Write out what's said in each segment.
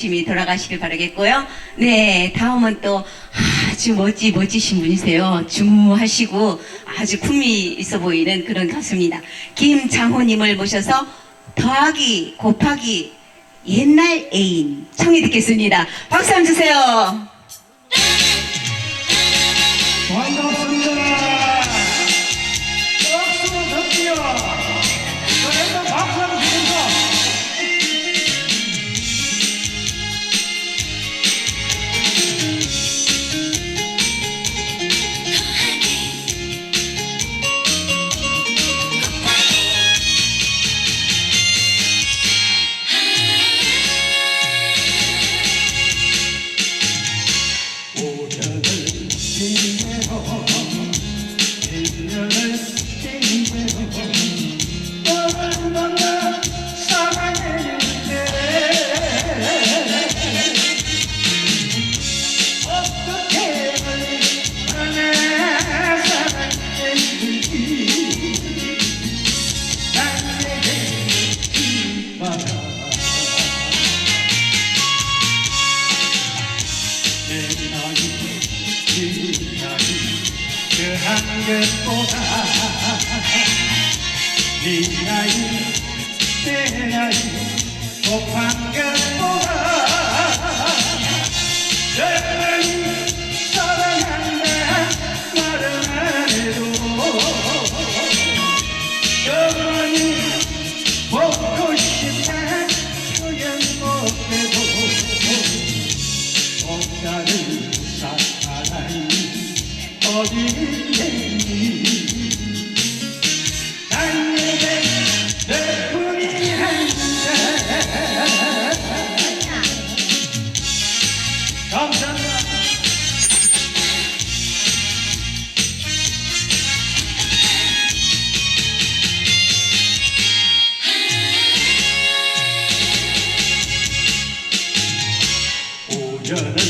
열심히 돌아가시길 바라겠고요. 네, 다음은 또 아주 멋지 멋지신 분이세요. 중후하시고 아주 품위 있어 보이는 그런 가수입니다. 김장호님을 모셔서 더하기 곱하기 옛날 애인 청해 듣겠습니다. 박수 한번 주세요. 한 것보다 네 나이 내 나이 곱한 것 어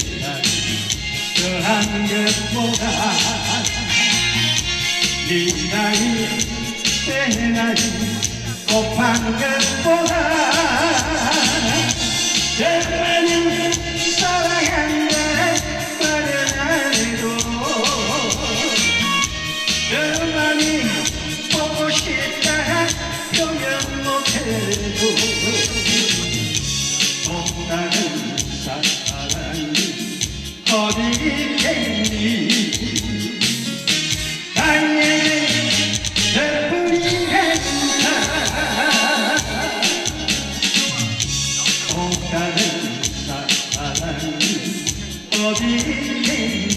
관계보다 네 나이 내 나이 곱한 것보다 정말은 사랑한다는 말은 아니고 정말이 보고 싶다는 표현 못해도 어디 있겠니? 나의 예쁜 행사 또 다른 사랑 어디 있겠니?